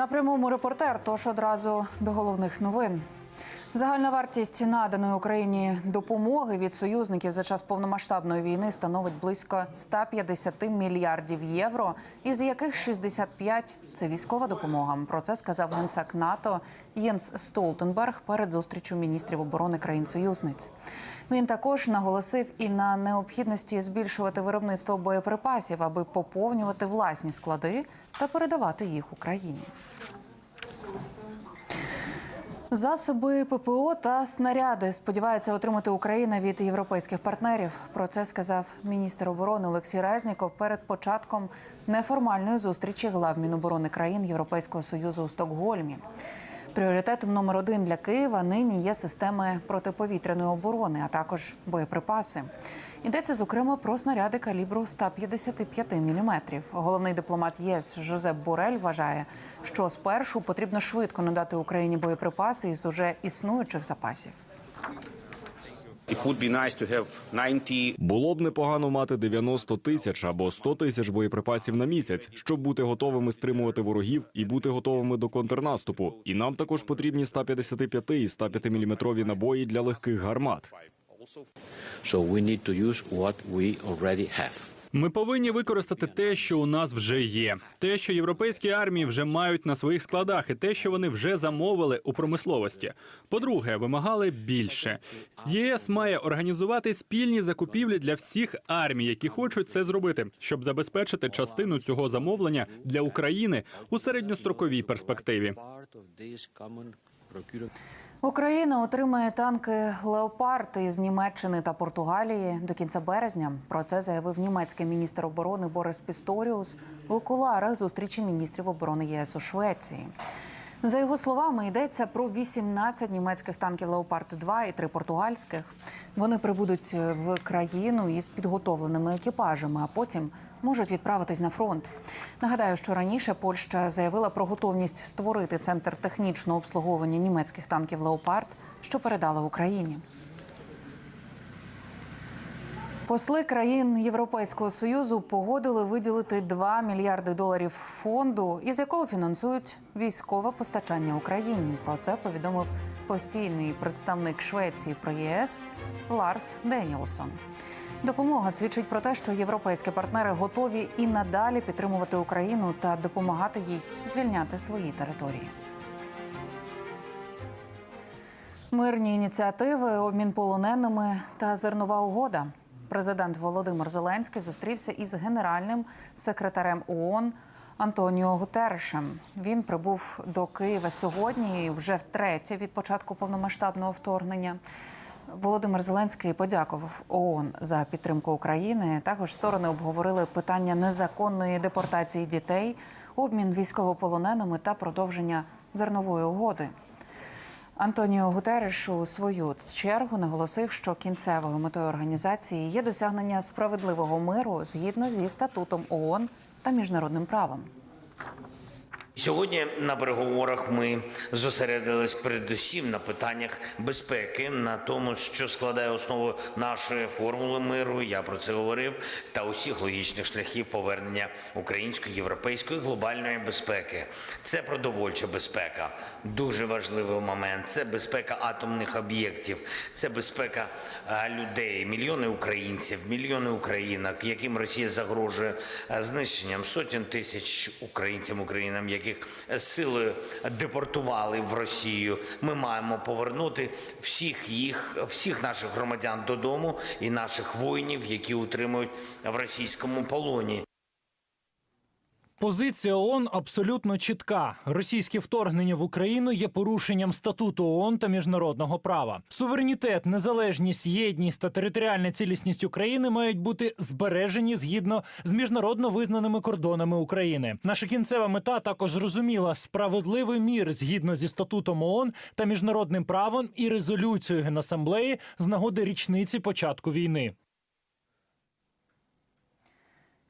На прямому репортер, тож одразу до головних новин. Загальна вартість наданої Україні допомоги від союзників за час повномасштабної війни становить близько 150 мільярдів євро, із яких 65 – це військова допомога. Про це сказав генсек НАТО Єнс Столтенберг перед зустрічю міністрів оборони країн-союзниць. Він також наголосив і на необхідності збільшувати виробництво боєприпасів, аби поповнювати власні склади та передавати їх Україні. Засоби ППО та снаряди сподівається отримати Україна від європейських партнерів. Про це сказав міністр оборони Олексій Резніков перед початком неформальної зустрічі глав Міноборони країн Європейського союзу у Стокгольмі. Пріоритетом номер один для Києва нині є системи протиповітряної оборони, а також боєприпаси. Йдеться зокрема про снаряди калібру 155 мм. Головний дипломат ЄС Жозеп Борель вважає, що спершу потрібно швидко надати Україні боєприпаси із уже існуючих запасів. Було б непогано мати 90 тисяч або 100 тисяч боєприпасів на місяць, щоб бути готовими стримувати ворогів і бути готовими до контрнаступу. І нам також потрібні 155 і 105 міліметрові набої для легких гармат. So we need to use what we already have. Ми повинні використати те, що у нас вже є, те, що європейські армії вже мають на своїх складах, і те, що вони вже замовили у промисловості. По-друге, вимагали більше. ЄС має організувати спільні закупівлі для всіх армій, які хочуть це зробити, щоб забезпечити частину цього замовлення для України у середньостроковій перспективі. Україна отримає танки Леопард із Німеччини та Португалії до кінця березня. Про це заявив німецький міністр оборони Борис Пісторіус у куларах зустрічі міністрів оборони ЄС у Швеції. За його словами, йдеться про 18 німецьких танків Леопард 2 і 3 португальських. Вони прибудуть в країну із підготовленими екіпажами, а потім можуть відправитись на фронт. Нагадаю, що раніше Польща заявила про готовність створити центр технічного обслуговування німецьких танків Леопард, що передали Україні. Посли країн Європейського союзу погодили виділити 2 мільярди доларів фонду, із якого фінансують військове постачання Україні. Про це повідомив постійний представник Швеції при ЄС Ларс Денілсон. Допомога свідчить про те, що європейські партнери готові і надалі підтримувати Україну та допомагати їй звільняти свої території. Мирні ініціативи, обмін полоненими та зернова угода. Президент Володимир Зеленський зустрівся із генеральним секретарем ООН Антоніо Гутерешем. Він прибув до Києва сьогодні вже втретє від початку повномасштабного вторгнення. Володимир Зеленський подякував ООН за підтримку України. Також сторони обговорили питання незаконної депортації дітей, обмін військовополоненими та продовження зернової угоди. Антоніо Гутереш у свою чергу наголосив, що кінцевою метою організації є досягнення справедливого миру згідно зі статутом ООН та міжнародним правом. Сьогодні на переговорах ми зосередились передусім на питаннях безпеки, на тому, що складає основу нашої формули миру. Я про це говорив, та усіх логічних шляхів повернення української, європейської глобальної безпеки. Це продовольча безпека, дуже важливий момент. Це безпека атомних об'єктів, це безпека е, людей, мільйони українців, мільйони українок, яким Росія загрожує е, знищенням сотень тисяч українцям, українам, яких силою депортували в Росію. Ми маємо повернути всіх їх, всіх наших громадян додому і наших воїнів, які утримують в російському полоні. Позиція ООН абсолютно чітка. Російське вторгнення в Україну є порушенням статуту ООН та міжнародного права. Суверенітет, незалежність, єдність та територіальна цілісність України мають бути збережені згідно з міжнародно визнаними кордонами України. Наша кінцева мета також зрозуміла справедливий мір згідно зі статутом ООН та міжнародним правом і резолюцією Генасамблеї з нагоди річниці початку війни.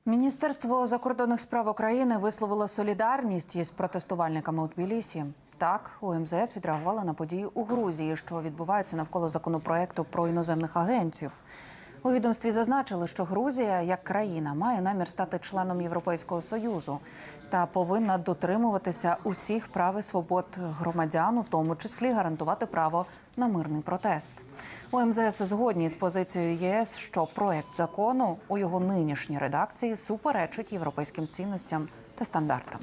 Міністерство закордонних справ України висловило солідарність із протестувальниками у Тбілісі. Так, у МЗС відреагували на події у Грузії, що відбуваються навколо законопроекту про іноземних агентів. У відомстві зазначили, що Грузія як країна має намір стати членом Європейського союзу та повинна дотримуватися усіх прав і свобод громадян, у тому числі гарантувати право на мирний протест. У МЗС згодні з позицією ЄС, що проект закону у його нинішній редакції суперечить європейським цінностям та стандартам.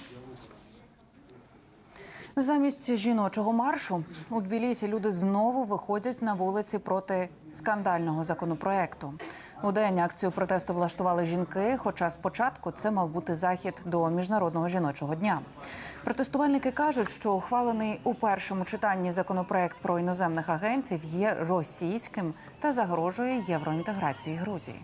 Замість жіночого маршу у Тбілісі люди знову виходять на вулиці проти скандального законопроекту. У день акцію протесту влаштували жінки. Хоча спочатку це мав бути захід до міжнародного жіночого дня. Протестувальники кажуть, що ухвалений у першому читанні законопроект про іноземних агентів є російським та загрожує євроінтеграції Грузії.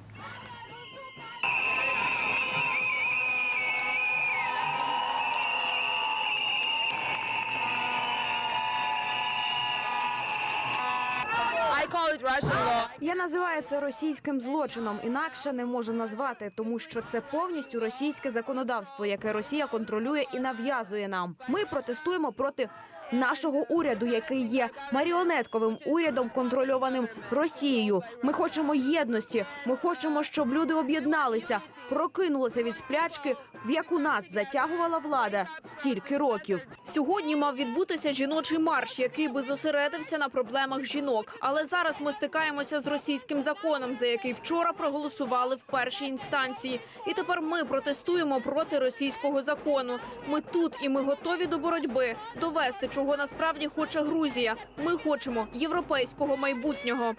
Я називаю це російським злочином. Інакше не можу назвати, тому що це повністю російське законодавство, яке Росія контролює і нав'язує нам. Ми протестуємо проти нашого уряду, який є маріонетковим урядом, контрольованим Росією. Ми хочемо єдності. Ми хочемо, щоб люди об'єдналися, прокинулися від сплячки, в яку нас затягувала влада стільки років. Сьогодні мав відбутися жіночий марш, який би зосередився на проблемах жінок. Але зараз ми стикаємося з російським законом, за який вчора проголосували в першій інстанції. І тепер ми протестуємо проти російського закону. Ми тут і ми готові до боротьби довести, чого насправді хоче Грузія. Ми хочемо європейського майбутнього.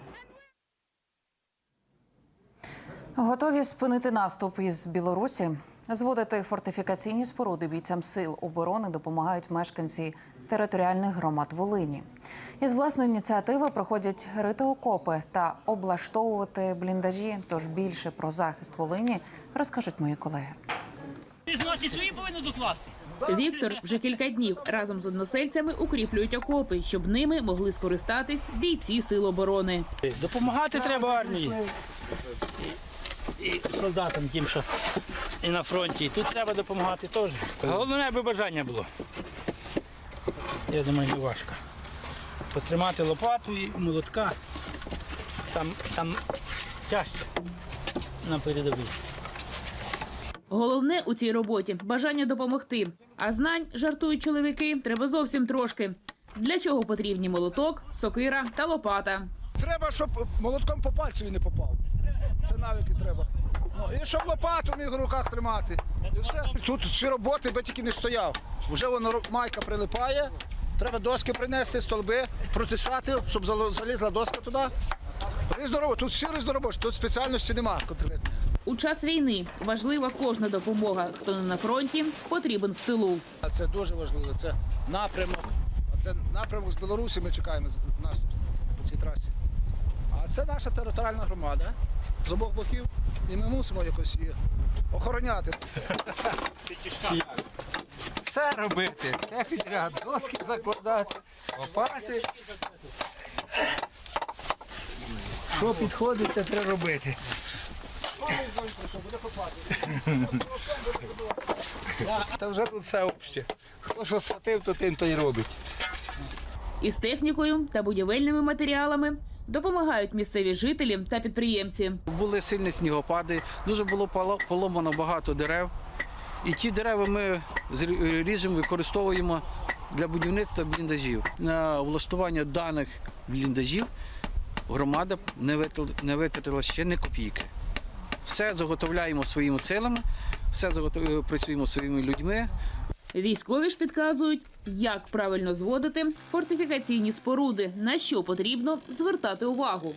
Готові спинити наступ із Білорусі. Зводити фортифікаційні споруди бійцям сил оборони допомагають мешканці територіальних громад Волині. Із власної ініціативи проходять рити окопи та облаштовувати бліндажі. Тож більше про захист Волині розкажуть мої колеги. Значить, свої повинні докласти. Віктор вже кілька днів разом з односельцями укріплюють окопи, щоб ними могли скористатись бійці сил оборони. Допомагати треба армії. І, і солдатам тим, що і на фронті. І тут треба допомагати теж. Головне, аби бажання було. Я думаю, не важко. Потримати лопату і молотка. Там, там тяжче на передовій. Головне у цій роботі бажання допомогти. А знань жартують чоловіки треба зовсім трошки. Для чого потрібні молоток, сокира та лопата. Треба, щоб молотком по пальцю не попав. Це навики треба. Ну, і щоб лопату міг в руках тримати. І все. Тут всі роботи, би тільки не стояв. Вже воно майка прилипає. Треба доски принести, столби, протисати, щоб залізла доска туди. Різноробочі, тут всі різноробочі, тут спеціальності нема конкретно. У час війни важлива кожна допомога. Хто не на фронті, потрібен в тилу. Це дуже важливо. Це напрямок. Це напрямок з Білорусі. Ми чекаємо наступ по цій трасі. А це наша територіальна громада з обох боків. І ми мусимо якось її охороняти. Все робити, все підряд, доски закладати, лопати. Що підходить, те треба робити. Та вже тут все обще. Хто що схватив, то тим то й робить. Із технікою та будівельними матеріалами допомагають місцеві жителі та підприємці. Були сильні снігопади, дуже було поломано багато дерев. І ті дерева ми ріжемо, використовуємо для будівництва бліндажів. На влаштування даних бліндажів громада не витратила- не витратила ще ні копійки. Все заготовляємо своїми силами, все працюємо своїми людьми. Військові ж підказують, як правильно зводити фортифікаційні споруди, на що потрібно звертати увагу.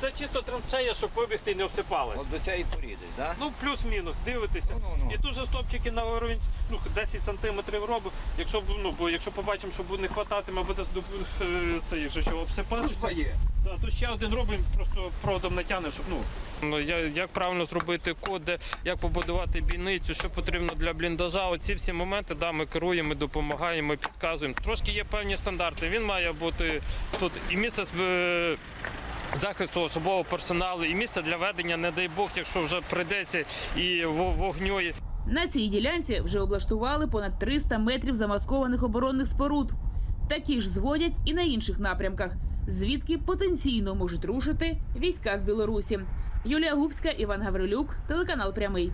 Це чисто траншея, щоб вибігти і не обсипали. От до цієї поріди, так? Ну, плюс-мінус, дивитися. І тут же стопчики на уровень ну, 10 сантиметрів робимо. Якщо ну, бо якщо побачимо, що буде не хвататиме, буде е, це, якщо що обсипатися. Да, то ще один робимо, просто проводом натягнемо, щоб ну. Ну, я- як правильно зробити код, де, як побудувати бійницю, що потрібно для бліндажа. Оці всі моменти да, ми керуємо, ми допомагаємо, ми підказуємо. Трошки є певні стандарти. Він має бути тут і місце е, захисту особового персоналу, і місце для ведення, не дай Бог, якщо вже прийдеться і во- вогню. На цій ділянці вже облаштували понад 300 метрів замаскованих оборонних споруд. Такі ж зводять і на інших напрямках, звідки потенційно можуть рушити війська з Білорусі. Юлія Губська, Іван Гаврилюк, телеканал Прямий.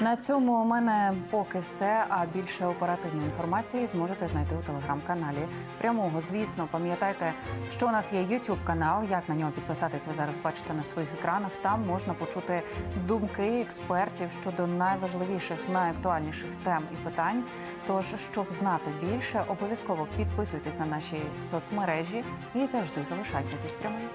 На цьому у мене поки все. А більше оперативної інформації зможете знайти у телеграм-каналі прямого. Звісно, пам'ятайте, що у нас є youtube канал. Як на нього підписатись, ви зараз бачите на своїх екранах. Там можна почути думки експертів щодо найважливіших, найактуальніших тем і питань. Тож, щоб знати більше, обов'язково підписуйтесь на наші соцмережі і завжди залишайтеся з прямим.